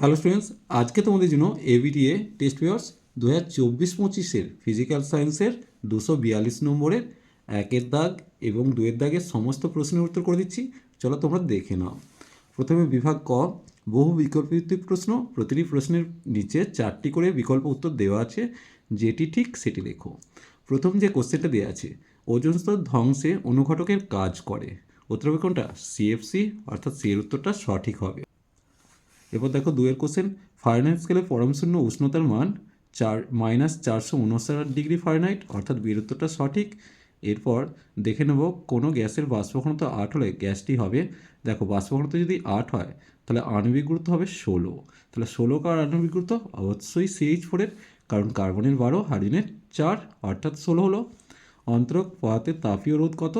Hello students আজকে তোমাদের জন্য এবিটিএ টেস্ট পেপার্স দু হাজার চব্বিশ পঁচিশের ফিজিক্যাল সায়েন্সের দুশো বিয়াল্লিশ নম্বরের একের দাগ এবং দুয়ের দাগের সমস্ত প্রশ্নের উত্তর করে দিচ্ছি। চলো তোমরা দেখে নাও। প্রথমে বিভাগ ক, বহু বিকল্পভিত্তিক প্রশ্ন, প্রতিটি প্রশ্নের নিচে চারটি করে বিকল্প উত্তর দেওয়া আছে। যেটি ঠিক সেটি লেখো। প্রথম যে কোশ্চেনটা দেওয়া আছে, ওজন স্তর ধ্বংসে অনুঘটকের কাজ করে। উত্তর হবে কোনটা? সিএফসি অর্থাৎ সি উত্তরটা সঠিক হবে। এরপর দেখো দুয়ের কোশ্চেন ফারেনহাইট স্কেলে পরমশূন্য উষ্ণতার মান চার মাইনাস চারশো উনষাট ডিগ্রি ফারেনহাইট অর্থাৎ বিয়ের উত্তরটা সঠিক। এরপর দেখে নেব কোনো গ্যাসের বাষ্পঘনত্ব আট হলে গ্যাসটি হবে। দেখো বাষ্পঘনত্ব যদি আট হয়, তাহলে আণবিক গুরুত্ব হবে ষোলো। তাহলে ষোলো কার আণবিক গুরুত্ব? অবশ্যই সিএইচ ফোরের কারণ কার্বনের বারো হাইড্রোজেনের চার, অর্থাৎ ষোলো হলো। অন্তরক পদার্থের তাপীয় রোধ কত?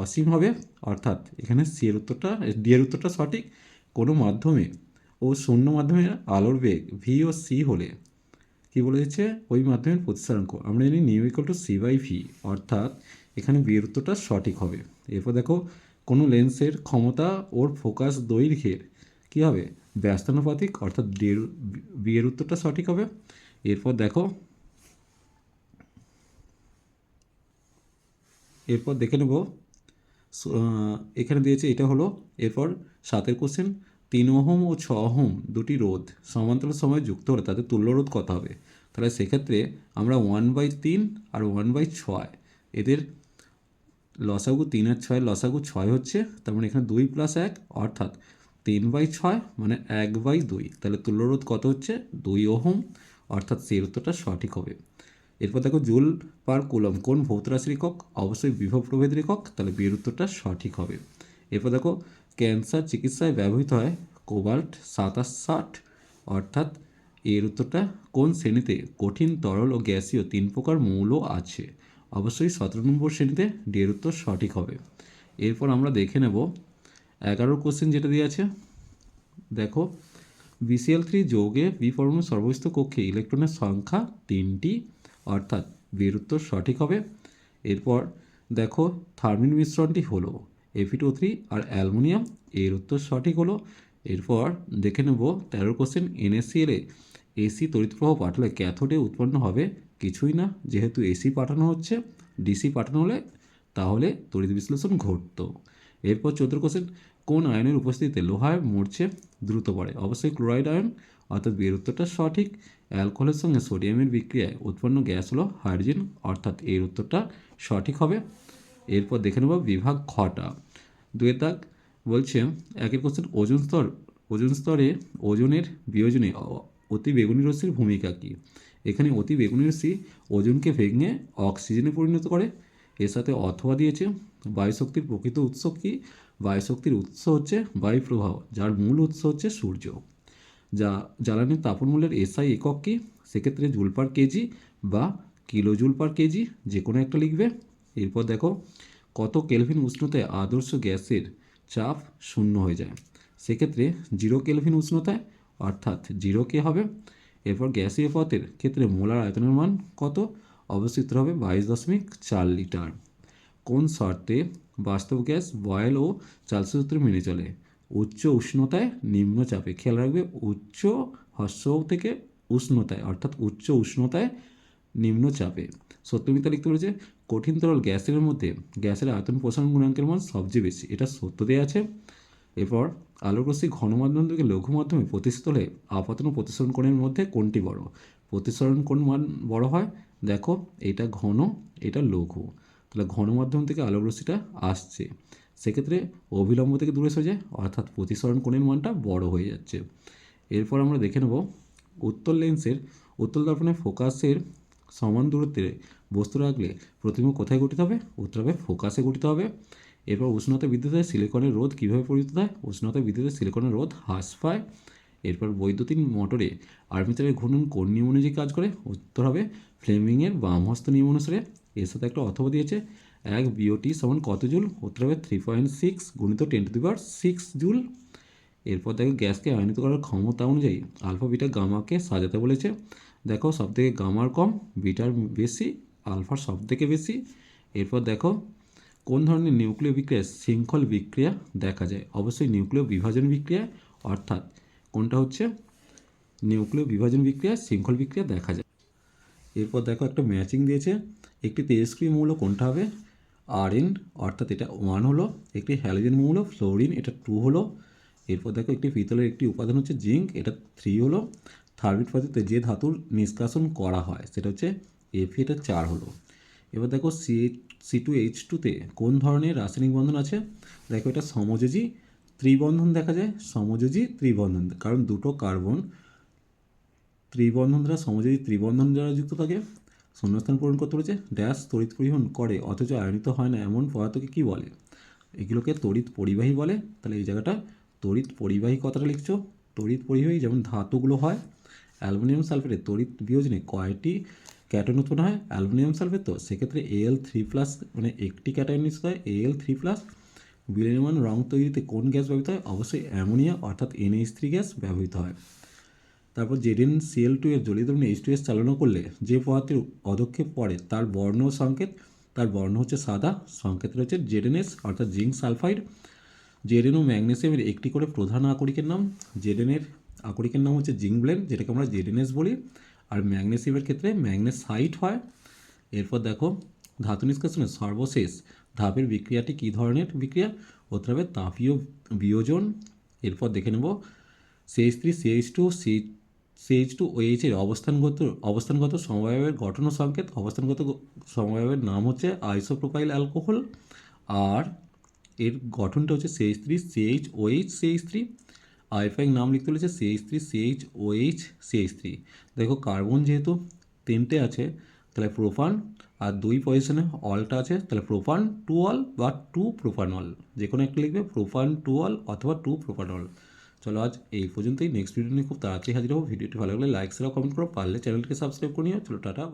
অসীম হবে, অর্থাৎ এখানে সি এর উত্তরটা ডি এর উত্তরটা সঠিক। কোনো মাধ্যমে ও শূন্য মাধ্যমের আলোর বেগ ভি ও সি হলে কী বলে দিচ্ছে? ওই মাধ্যমের প্রতিসারাঙ্ক আমরা জানি mu equal to c by v অর্থাৎ এখানে বি এর উত্তরটা সঠিক হবে। এরপর দেখো, কোনো লেন্সের ক্ষমতা ওর ফোকাস দৈর্ঘ্যের কী হবে? ব্যস্তানুপাতিক, অর্থাৎ বিয়ের উত্তরটা সঠিক হবে। এরপর দেখো, এরপর দেখে নেব। এখানে দিয়েছে এটা হলো, এরপর সাতের কোশ্চেন তিন ওহম ও ছ ওহম দুটি রোধ সমান্তরাল সময় যুক্ত হলে তাদের তুল্য রোধ কত হবে? তাহলে সেক্ষেত্রে আমরা ওয়ান বাই তিন আর ওয়ান বাই ছয়, এদের লসাগু তিন আর ছয় লসাগু ছয় হচ্ছে, তার মানে এখানে দুই প্লাস এক, অর্থাৎ তিন বাই ছয় মানে এক বাই দুই, তাহলে তুল্যরোধ কত হচ্ছে? দুই ওহম, অর্থাৎ সেই উত্তরটা সঠিক হবে। এরপর দেখো জুল পার কুলম কোন ভৌত রাশির একক? অবশ্যই বিভব প্রভেদের একক, তাহলে বিয়ের উত্তরটা সঠিক হবে। এরপর দেখো ক্যান্সার চিকিৎসায় ব্যবহৃত হয় কোবাল্ট সাতাশ ষাট। অর্থাৎ এর উত্তরটা কোন শ্রেণীতে? কঠিন, তরল ও গ্যাসীয় তিন প্রকার মৌল আছে। অবশ্যই সতেরো নম্বর শ্রেণীতে ডি এর উত্তর সঠিক হবে। এরপর আমরা দেখে নেব এগারো কোশ্চেন যেটা দিয়ে আছে। দেখো, বিসিএল থ্রি যৌগে বি পরমাণু সর্বস্থ কক্ষে ইলেকট্রনের সংখ্যা তিনটি। অর্থাৎ বিয়ের উত্তর সঠিক হবে। এরপর দেখো থার্মিন মিশ্রণটি হলো। এফিটো থ্রি আর অ্যালুমিনিয়াম, এর উত্তর সঠিক হলো। এরপর দেখে নেব তেরো কোশ্চেন এনএসিএলে এসি তড়িৎপ্রবাহ পাঠালে ক্যাথোডে উৎপন্ন হবে? কিছুই না। যেহেতু এসি পাঠানো হচ্ছে, ডিসি পাঠানো হলে তাহলে তড়িৎ বিশ্লেষণ ঘটতো। এরপর চৌদ্দ কোশ্চেন, কোন আয়নের উপস্থিতিতে লোহায় মরছে? দ্রুত পড়ে। অবশ্যই ক্লোরাইড আয়ন, অর্থাৎ বিয়ের উত্তরটা সঠিক। অ্যালকোহলের সঙ্গে সোডিয়ামের বিক্রিয়ায় উৎপন্ন গ্যাস হলো হাইড্রোজেন, অর্থাৎ এর উত্তরটা সঠিক হবে। এরপর দেখে নেব বিভাগ খটা। দুয়ের দাগ বলছে, একের কোশ্চেন ওজন স্তর, ওজন স্তরে ওজনের বিয়োজনে অতি বেগুনি রশ্মির ভূমিকা কী? এখানে অতি বেগুনি রশ্মি ওজনকে ভেঙে অক্সিজেনে পরিণত করে, এর সাথে অথবা দিয়েছে বায়ুশক্তির প্রকৃত উৎস কী? বায়ুশক্তির উৎস হচ্ছে বায়ু প্রবাহ যার মূল উৎস হচ্ছে সূর্য। যা, জ্বালানির তাপন মূল্যের এসআই একক কী? সেক্ষেত্রে জুল পার কেজি বা কিলো জুল পার কেজি যে কোনো একটা লিখবে। এরপর দেখো, কত কেলভিন উষ্ণতায় আদর্শ গ্যাসের চাপ শূন্য হয়ে যায়। সেক্ষেত্রে জিরো কেলভিন উষ্ণতায় অর্থাৎ জিরো কে হবে। এরপর গ্যাসীয় পথের ক্ষেত্রে মোলার আয়তনের মান কত? অবস্থিত হবে বাইশ দশমিক চার লিটার। কোন শর্তে বাস্তব গ্যাস বয়েল ও চালসা সূত্র মেনে চলে? উচ্চ উষ্ণতায় নিম্ন চাপে। খেয়াল রাখবে, উচ্চ হর্ষ থেকে উষ্ণতায়, অর্থাৎ উচ্চ উষ্ণতায় নিম্ন চাপে। সত্যমিতা লিখতে বলেছে কঠিন তরল গ্যাসের মধ্যে গ্যাসের আয়তন প্রসারণ গুণাঙ্কের মান সবচেয়ে বেশি। এটা সত্য দেওয়া আছে। এরপর আলোক রশ্মি ঘন মাধ্যম থেকে লঘু মাধ্যমে প্রতিষ্ঠিত হলে আপাতন প্রতিসরণ কোণের মধ্যে কোনটি বড়। প্রতিসরণ কোণ মান বড় হয়। দেখো, এটা ঘন, এটা লঘু। তাহলে ঘন মাধ্যম থেকে আলোক রশ্মিটা আসছে। সেক্ষেত্রে অবিলম্ব থেকে দূরে যায়, অর্থাৎ প্রতিসরণ কোণের মানটা বড় হয়ে যাচ্ছে। এরপর আমরা দেখে নেব উত্তর লেন্সের উত্তল দর্পণে ফোকাসের সমান দূরত্বে বস্তু রাখলে প্রতিমা কোথায় গঠিত হবে? উত্তর হবে ফোকাসে গঠিত হবে। এরপর উষ্ণতা বৃদ্ধিতে সিলিকনের রোধ কীভাবে পরিচিত হয়? উষ্ণতা বৃদ্ধিতে সিলিকনের রোধ হ্রাস পায়। এরপর বৈদ্যুতিন মোটরে আর্মিচারের ঘূর্ণন কোন নিয়ম অনুযায়ী কাজ করে? উত্তর হবে ফ্লেমিংয়ের বামহস্ত নিয়ম অনুসারে। এর সাথে একটা অথবা দিয়েছে। এক বিওটি সমান কত জুল? উত্তর হবে থ্রি পয়েন্ট সিক্স গুণিত ten to the power six joule. এরপর দেখো গ্যাসকে আয়নিত করার ক্ষমতা অনুযায়ী আলফা বিটা গামাকে সাজাতে বলেছে। দেখো সব থেকে গামার কম, বিটার বেশি আলফার সব থেকে বেশি। এরপর দেখো কোন ধরনের নিউক্লিয় বিক্রিয়ায় শৃঙ্খল বিক্রিয়া দেখা যায়? অবশ্যই নিউক্লিয় বিভাজন বিক্রিয়া, অর্থাৎ কোনটা হচ্ছে? নিউক্লিয় বিভাজন বিক্রিয়া, শৃঙ্খল বিক্রিয়া দেখা যায়। এরপর দেখো একটা ম্যাচিং দিয়েছে। একটি তেজস্ক্রিয় মৌল কোনটা হবে? আর এন অর্থাৎ এটা ওয়ান হলো। একটি হ্যালোজেন মৌল ফ্লোরিন এটা টু হলো। এরপর দেখো একটি পিতলের একটি উপাদান হচ্ছে জিঙ্ক এটা থ্রি হলো। থার্মিট পদ্ধতিতে যে ধাতুর নিষ্কাশন করা হয়, সেটা হচ্ছে এফ এটা চার হলো। এবার দেখো সি সি টু এইচ টুতে কোন ধরনের রাসায়নিক বন্ধন আছে? দেখো এটা সমযোজী ত্রিবন্ধন দেখা যায়, সমযোজী ত্রিবন্ধন। কারণ দুটো কার্বন ত্রিবন্ধন দ্বারা সমযোজী ত্রিবন্ধন দ্বারা যুক্ত থাকে। শূন্যস্থান পূরণ করতে বলেছে ড্যাশ তড়িৎ পরিবহন করে, অথচ আয়নিত হয় না এমন পদার্থকে কী বলে? এগুলোকে তড়িৎ পরিবাহী বলে। তাহলে এই জায়গাটা তড়িৎ পরিবাহী কথাটা লিখছো। তড়িৎ পরিবাহী যেমন ধাতুগুলো হয় অ্যালুমিনিয়াম সালফেটের তড়িৎ বিয়োজনে কয়টি ক্যাটন উৎপন্ন হয়? অ্যালুমিনিয়াম সালফেট তো সেক্ষেত্রে এল থ্রি প্লাস মানে একটি ক্যাটায়ন নিশ্চিত হয় এল থ্রি প্লাস বিনির্মাণ রং তৈরিতে কোন গ্যাস ব্যবহৃত হয়? অবশ্যই অ্যামোনিয়া অর্থাৎ এনএইচ থ্রি গ্যাস ব্যবহৃত হয়। তারপর জেডেন সিএল টু এর জলীয় দ্রবণে এইচ টু এস চালনা করলে যে পদার্থের অধক্ষেপ পড়ে তার বর্ণ সংকেত। তার বর্ণ হচ্ছে সাদা, সংকেত হচ্ছে জেডেনএস অর্থাৎ জিঙ্ক সালফাইড। জেডেন ও ম্যাগনেসিয়ামের একটি করে প্রধান আকরিকের নাম। জেডেনের আকরিকের নাম হচ্ছে জিঙ্ক ব্লেন যেটাকে আমরা জেডেনএস বলি। আর ম্যাগনেসিয়ামের ক্ষেত্রে ম্যাগনেসাইট হয়। এরপর দেখো, ধাতু নিষ্কাশনের সর্বশেষ ধাপের বিক্রিয়াটি কী ধরনের বিক্রিয়া? হতে হবে তাপীয় বিয়োজন। এরপর দেখে নেব CH three CH two C CH two OH এর অবস্থানগত অবস্থানগত সমবায়ের গঠন সংকেত। অবস্থানগত সমবায়ের নাম হচ্ছে আইসোপ্রোপাইল অ্যালকোহল। আর এর গঠনটা হচ্ছে CH three CH OH CH three আইফাইক নাম লিখতে বলেছে CH three CH OH CH three দেখো কার্বন যেহেতু তিনটে আছে, তাহলে প্রোপান আর দুই পজিশনে অলটা আছে, তাহলে প্রোপান টু অল বা টু প্রোপানল যে কোনো একটা লিখবে প্রোপান টু অল অথবা টু প্রোপানল চলো আজ এই পর্যন্তই। নেক্সট ভিডিও নিয়ে খুব তাড়াতাড়ি হাজির হব। ভিডিওটি ভালো লাগলে লাইক শেয়ার কমেন্ট করো। পারলে চ্যানেলটিকে সাবস্ক্রাইব করে নিও। চলো, টাটা